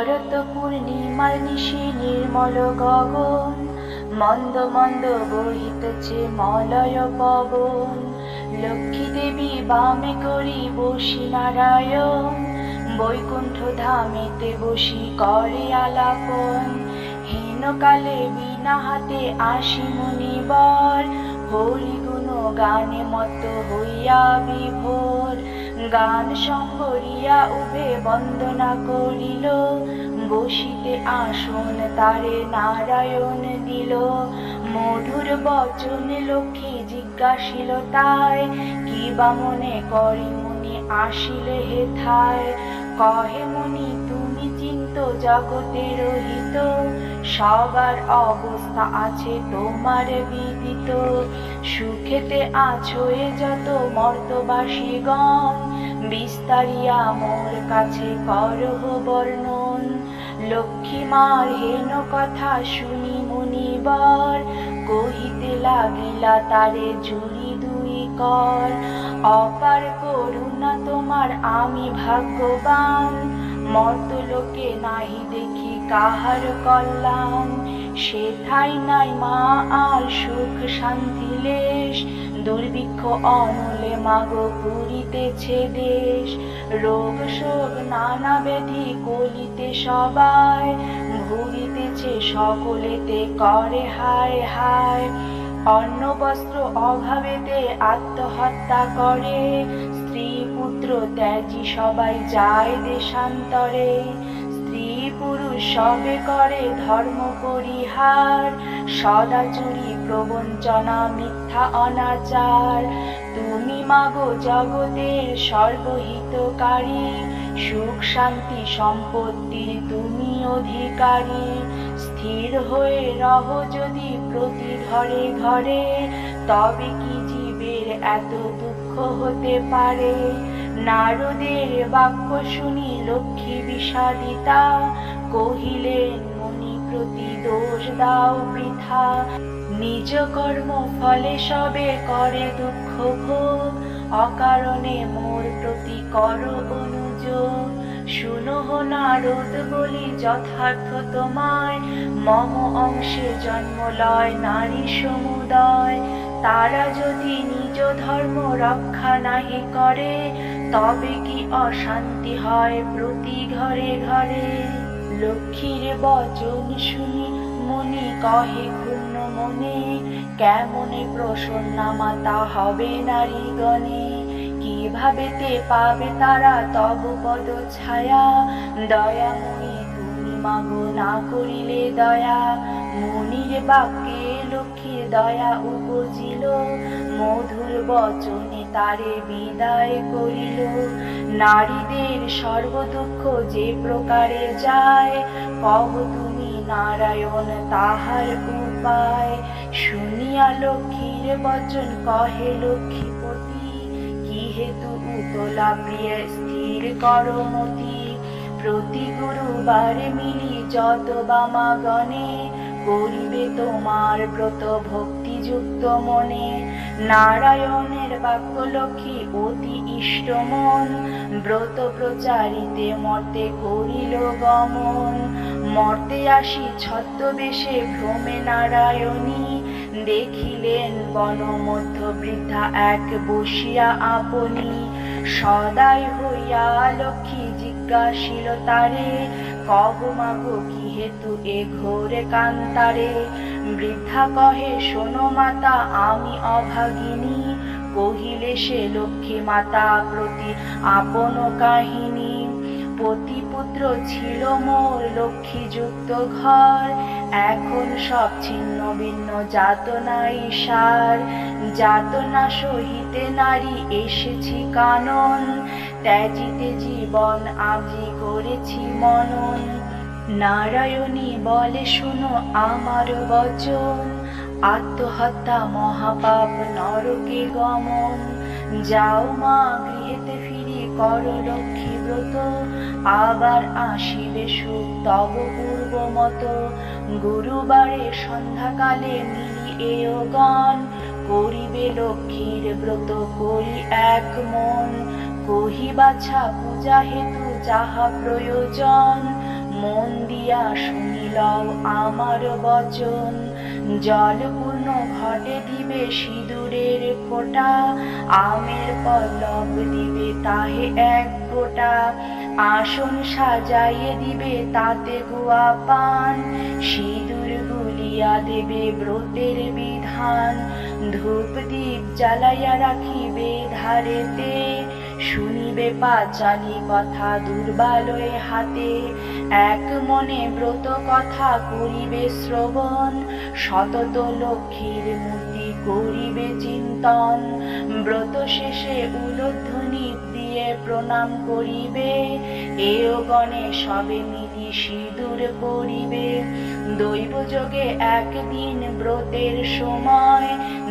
শরৎ পূর্ণিমার নিশি নির্মল গগন, মন্দ মন্দ বহিতেছে মলয় পবন। লক্ষ্মী দেবী বামে করি বসি নারায়ণ, বৈকুণ্ঠ ধামেতে বসি করে আলাপন। হীনকালে বিনা হাতে আসি মুনিবর, হরি গুণ গানে মত হইয়া বিভোর। গান সম্বরিয়া উভে বন্দনা করিল। বসিতে আসন তারে নারায়ণ দিল। মধুর বচনে লক্ষ্মী জিজ্ঞাসিল, তাই কি বা মনে করি মুনি আসিলে হেথায়? কহে মুনি, তুমি চিন্ত জগতে রহিত। সবার অবস্থা আছে তোমার বিদিত। সুখেতে আছো এ যত মর্তবাসীগণ। বিস্তারিয়া মোর কাছে করহ বর্ণন। লক্ষ্মীমার হেন কথা শুনি মুনিবর, কহিতে লাগিলা তারে জুড়ি দুই কর। অপার করুণা তোমার আমি ভাগ্যবান মত লোকে নাহি দেখি কাহার কল্যাণ। সেথাই নাই মা আর সুখ শান্তি লেশ দুর্ভিক্ষ অনলে মাগো পুরিতেছে দেশ। রোগ শোক নানা ব্যাধি কলিতে সবাই ভুগিতেছে সকলেতে করে হায় হায়। অন্ন বস্ত্র অভাবেতে আত্মহত্যা করে, স্ত্রী পুত্র ত্যাজি সবাই যায় দেশান্তরে। স্ত্রী পুরুষ সবে করে ধর্ম পরিহার সদাচুরি প্রবঞ্চনা মিথ্যা অনাচার। তুমি মাগো জগতের সর্বহিতকারী। সুখ, শান্তি, সম্পত্তি তুমি অধিকারী। স্থির হয়ে রহ যদি প্রতি ঘরে ঘরে। তবে কি জীবের এত দুঃখ হতে পারে? নারদের বাক্য শুনি লক্ষ্মী বিষাদিতা। কহিলেন, মুনি প্রতি দোষ দাও বৃথা। নিজ কর্ম ফলে সবে করে দুঃখ ভোগ। অকারণে মোর প্রতি কর অনুযোগ শুনো নারদ, বলি যথার্থ তোমায়। মম অংশে জন্ম লয় নারী সমুদয়। তারা যদি নিজ ধর্ম রক্ষা নাহি করে, তবে কি অশান্তি হয় প্রতি ঘরে ঘরে? লক্ষ্মীর বচন শুনি, মনি কহে মনে কেমনে প্রসন্না মাতা হবে নারীগণে কীভাবে তে পাবে তারা তব পদ ছায়া? দয়াময়ী, তুমি মাগো না করিলে দয়া। মুনির বাক্যে লক্ষ্মীর দয়া উপজিল। মধুর বচনে তারে বিদায় করিল। নারীদের সর্বদুঃখ যে প্রকারে যায় তুমি নারায়ণ তাহার উপায়। শুনিয়া লক্ষ্মীর বচন, কহে লক্ষ্মীপতি কি হেতু উতলা প্রিয় স্থির করমতি প্রতি গুরুবারে মিলি যত বামাগণে করিবে তোমার ব্রত ভক্তিযুক্ত মনে। নারায়ণের বাক্য লক্ষ্মী অতি ইষ্ট মন, ব্রত প্রচারিতে মর্তে করিল গমন। মর্তে আসি ছদ্মবেশে ভ্রমে নারায়ণী দেখিলেন বনমধ্য বৃদ্ধা এক বসিয়া আপনি। সদাই হইয়া লক্ষ্মী জিজ্ঞাসিল, তারে কহ মাগো, কি হেতু এ ঘোরে কান্তারে? বৃদ্ধা কহে, শোনো মাতা, আমি অভাগিনী। কহিলে সে, লক্ষ্মী মাতা প্রতি আপন কাহিনী। পতিপুত্র ছিল মোর লক্ষ্মীযুক্ত ঘর। এখন সব ছিন্ন ভিন্ন যাতনাই সার। যাতনা সহিতে নারী এসেছি কানন। ত্যাজিতে জীবন আজি করেছি মনন। নারায়ণী বলে, শুনো আমার বচন। আত্মহত্যা মহাপাপ নরকে গমন। যাও মা ফিরি কর ব্রত, আবার আসিবে সুখ তব পূর্ব মতো। গুরুবারে সন্ধ্যাকালে মিলি এও গান, করিবে লক্ষ্মীর ব্রত করি এক মন। কহি বাছা পূজা হেতু যাহা প্রয়োজন, মন দিয়া শুনিলও আমার বচন। জলপূর্ণ ঘটে দিবে সিঁদুরের ফোঁটা, আমের পল্লব দিবে তাহে এক ফোঁটা। আসন সাজাইয়ে দিবে তাতে গুয়া পান, সিঁদুর গুলিয়া দেবে ব্রতের বিধান। ধূপ দীপ জ্বালাইয়া রাখিবে ধারেতে, শুনিবে পাঁচালি কথা দুর্বালয়ে হাতে। এক মনে ব্রত কথা করিবে শ্রবণ, সতত লক্ষ্মীর মূর্তি করিবে চিন্তন। ব্রত শেষে উলোধ্বনি দিয়ে প্রণাম করিবে। এও গণে সবে মিলি সিঁদুর পরিবে। দৈব যোগে একদিন ব্রতের সময়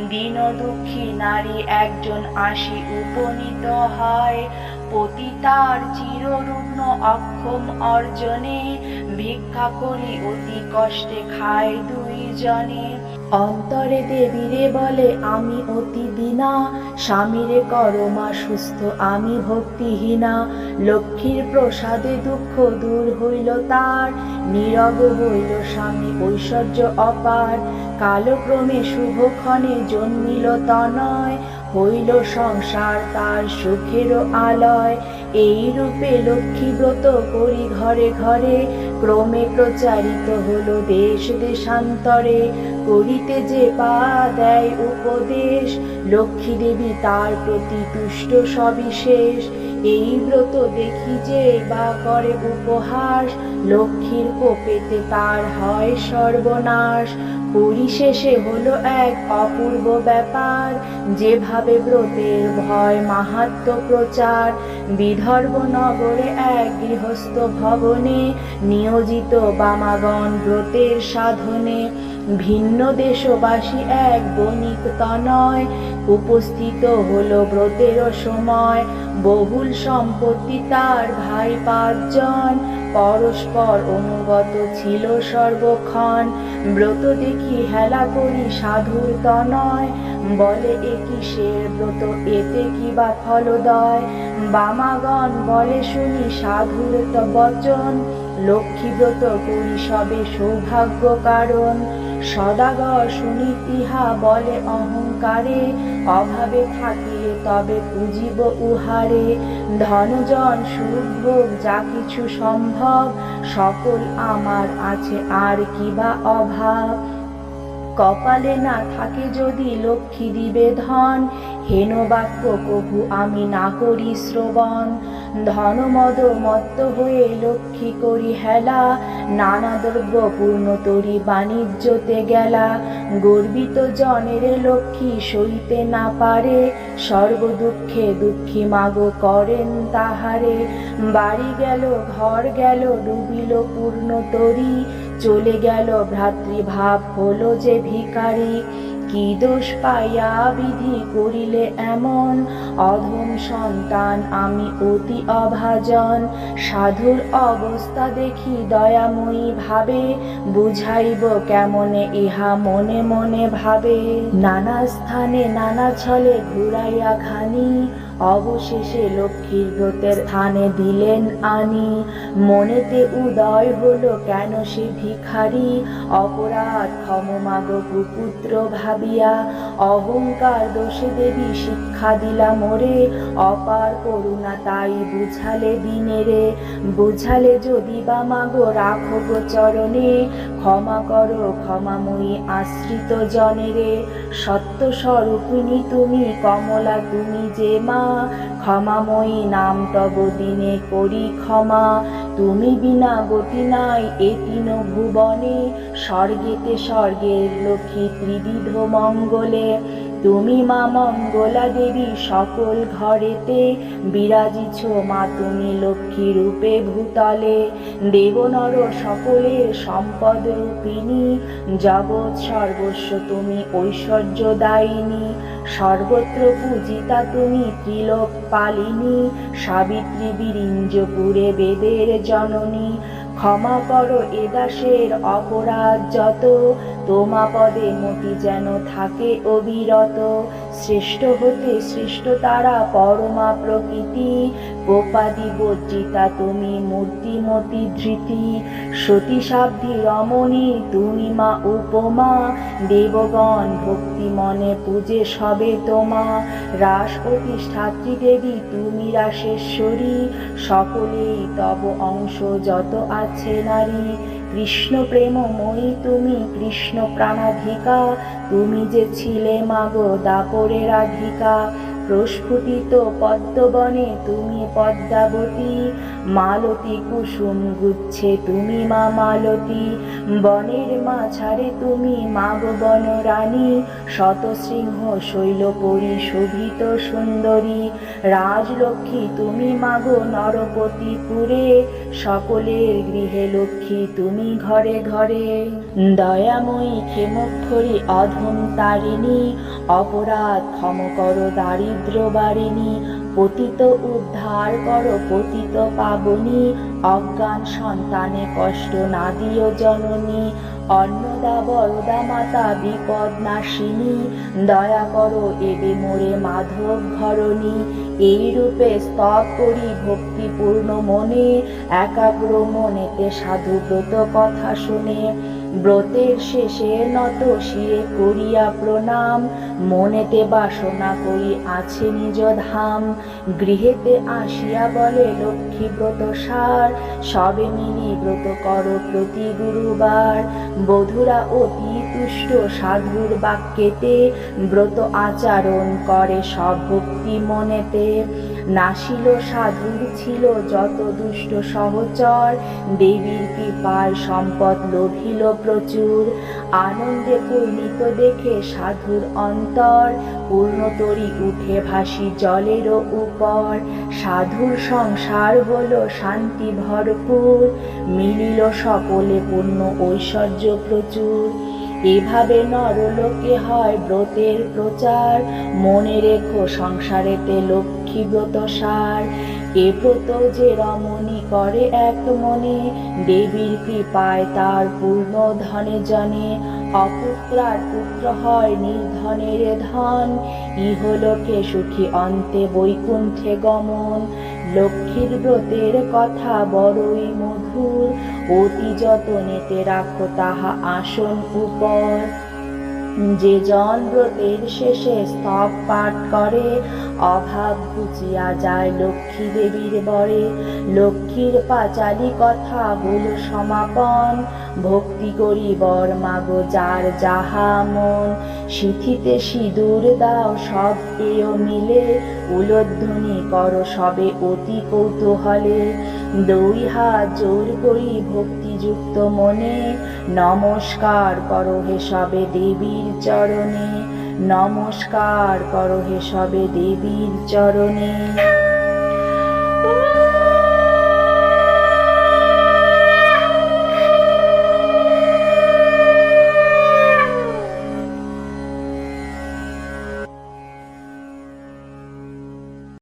দীন দুঃখী নারী একজন আসি উপনীত হয়। পতিতার চিররুগ্ন অক্ষম অর্জনে ভিক্ষা করি অতি কষ্টে খায় দুইজনে। অন্তরে দেবীরে বলে, আমি অতি দিনা, স্বামীরে করমা সুস্থ, আমি ভক্তিহীনা। লক্ষ্মীর প্রসাদে দুঃখ দূর হইল তার, নীরব হইল স্বামী ঐশ্বর্য অপার। কালক্রমে শুভক্ষণে জন্মিল তনয়, হইল সংসার তার সুখেরও আলয়। এই রূপে লক্ষ্মী ব্রত করি ঘরে ঘরে, ক্রমে প্রচারিত হলো দেশ দেশান্তরে। করিতে যে পা দেয় উপদেশ, লক্ষ্মী দেবী তার প্রতি তুষ্ট সবিশেষ। এই ব্রত দেখি যে বা করে উপহাস, লক্ষ্মীর কোপেতে তার হয় সর্বনাশ। পরিশেষে হলো এক অপূর্ব ব্যাপার। যেভাবে ব্রতের ভয়, মাহাত্ম প্রচার, বিদর্ভ নগরে এক গৃহস্থ ভবনে, নিয়োজিত বামাগণ ব্রতের সাধনে, ভিন্ন দেশবাসী এক বণিক তনয়, উপস্থিত হলো ব্রতের সময়। বহুল সম্পত্তি তার ভাই পাঁচজন পরস্পর অনুগত ছিল সর্বক্ষণ। ব্রত দেখি হেলা করি সাধুর তনয়। বলে, এ সে ব্রত? এতে কি বা ফলদয়? বামাগণ বলে, শুনি সাধুর বচন। লক্ষ্মী ব্রত করি সবে সৌভাগ্য কারণ। সদাগর শুনি ইহা বলে অহংকারে, অভাবে থাকিলে তবে পুজিব উহারে। ধনজন সুভোগ যা কিছু সম্ভব, সকল আমার আছে, আর কি বা অভাব? কপালে না থাকে যদি লক্ষ্মী দিবে ধন হেন বাক্য কভু আমি না করি শ্রবণ। ধনমদ মত্ত হয়ে লক্ষ্মী করি হেলা। নানা দ্রব্য পূর্ণ তরি বাণিজ্যতে গেলা। গর্বিত জনের লক্ষ্মী সইতে না পারে। সর্ব দুঃখে মাগো করেন তাহারে। বাড়ি গেল, ঘর গেল, ডুবিল পূর্ণ তরি। চলে গেল, ভ্রাতৃভাব হলো যে ভিখারি। কি দোষ পাইয়া বিধি করিলে এমন? অধম সন্তান, আমি অতি অভাজন। সাধুর অবস্থা দেখি দয়াময়ী ভাবে। বুঝাইব কেমনে ইহা মনে মনে ভাবে। নানা স্থানে নানা ছলে ঘুরাইয়া খানি। অবশেষে লক্ষ্মীর ব্রতের স্থানে দিলেন আনি। মনেতে উদয় হলো কেন সে ভিখারি? অপরাধ ক্ষমমাগ কুপুত্র ভাবিয়া। অহংকার দোষে দেবী শিক্ষা দিলা মোরে। অপার করুণা তাই বুঝালে দিনেরে। বুঝালে যদি বা মাগো রাখো চরণে। ক্ষমা করো, ক্ষমাময়ী আশ্রিত জনেরে। সত্য স্বরূপিণী তুমি, কমলা তুমি যে মা। ক্ষমাময়ী নাম তব দিনে করি ক্ষমা। তুমি বিনা গতি নাই এ তিন ভুবনে, স্বর্গেতে স্বর্গের লক্ষ্মী ত্রিবিধ মঙ্গলে। তুমি মা মঙ্গলা দেবী সকল ঘরেতে, বিরাজিছ মা তুমি লক্ষ্মী রূপে ভূতলে। দেবনর সকলের সম্পদ রূপিণী, জগৎ সর্বস্ব তুমি ঐশ্বর্য দায়িনী। সর্বত্র পূজিতা তুমি ত্রিলোক পালিনী, সাবিত্রী বিরিঞ্জপুরে বেদের জননী। ক্ষমা করো এ দাসের অপরাধ যত, তোমা পদে মতি যেন থাকে অবিরত। শ্রেষ্ঠ হতে শ্রেষ্ঠ তারা পরমা প্রকৃতি গোপাদি বর্জিতা তুমি মূর্তি মতিমতি ধৃতি সতী সাধ্বী রমণী, তুমি মা উপমা। দেবগণ, ভক্তি মনে পূজে সবে তোমা। রাস প্রতিষ্ঠাত্রী দেবী, তুমি রাসেশ্বরী। সকলেই তব অংশ যত আছে নারী। কৃষ্ণ প্রেমময়ী তুমি কৃষ্ণ প্রাণাধিকা। তুমি যে ছিলে মাগো দাপরে রাধিকা। প্রস্ফুটিত পদ্মবনে, তুমি পদ্মাবতী। মালতী কুসুম গুচ্ছে তুমি মা মালতী। বনের মা ছাড়ে তুমি মাগো বন রানী শতসিংহ শৈল পরি শোভিত সুন্দরী। রাজলক্ষ্মী তুমি মাগো নরপতিপুরে। সকলের গৃহে লক্ষ্মী তুমি ঘরে ঘরে। দয়াময়ী ক্ষেমক্ষরী অধম তারিণী। অপরাধ ক্ষম করো দারিদ্র বারিণী পতিত উদ্ধার করো পতিত পাবনী অজ্ঞান সন্তানে কষ্ট না দিও জননী, অন্নদা, বরদা মাতা, বিপদ নাশিনী, দয়া করো এবে মোরে মাধব ঘরণী। এই রূপে স্তব করি ভক্তিপূর্ণ মনে, একাগ্র মনেতে সাধু ব্রত কথা শুনে। ব্রতের শেষে নত শিরে করিয়া প্রণাম। মনেতে বাসনা করি আছে নিজ ধাম। গৃহেতে আসিয়া বলে, লক্ষ্মী ব্রত সার। সবে মিলি ব্রত কর প্রতি গুরুবার। বধুরা অতি তুষ্ট সাধুর বাক্যেতে ব্রত আচরণ করে সব ভক্তি মনেতে। নাসিল সাধুর ছিল যত দুষ্ট সহচর। দেবীর কৃপায় সম্পদ লোভিল প্রচুর। আনন্দে পূর্ণিত দেখে সাধুর অন্তর, পূর্ণতরি উঠে ভাসি জলেরও উপর। সাধুর সংসার হলো শান্তি ভরপুর, মিলিল সকলে পূর্ণ ঐশ্বর্য প্রচুর। এভাবে নরলোকে হয় ব্রতের প্রচার। মনে রেখো সংসারেতে লক্ষ্মী ব্রত সার। এ ব্রত যে রমণী করে এক মনে, দেবীর কৃপায় তার পূর্ণ ধনে জনে। অপুত্রার পুত্র হয় নির্ধনের ধন। ইহলোকে সুখী অন্তে বৈকুণ্ঠে গমন। লক্ষ্মীর ব্রতের কথা বড়ই মধুর। অতি যতনেতে রাখো তাহা আসন উপর। যে জন ব্রতের শেষে স্তব পাঠ করে, অভাব ঘুচিয়া যায় লক্ষ্মী দেবীর বরে। লক্ষ্মীর পাঁচালি কথা ভুল সমাপন, ভক্তি করি বর মাগো যার যাহা মন। সিথিতে সিঁদুর দাও সব এও মিলে, উলোধ্বনি করো সবে অতি কৌতূহলে। দুই হাত জোর করি ভক্তিযুক্ত মনে, নমস্কার করো হে সবে দেবীর চরণে, নমস্কার করো হে সবে দেবীর চরণে।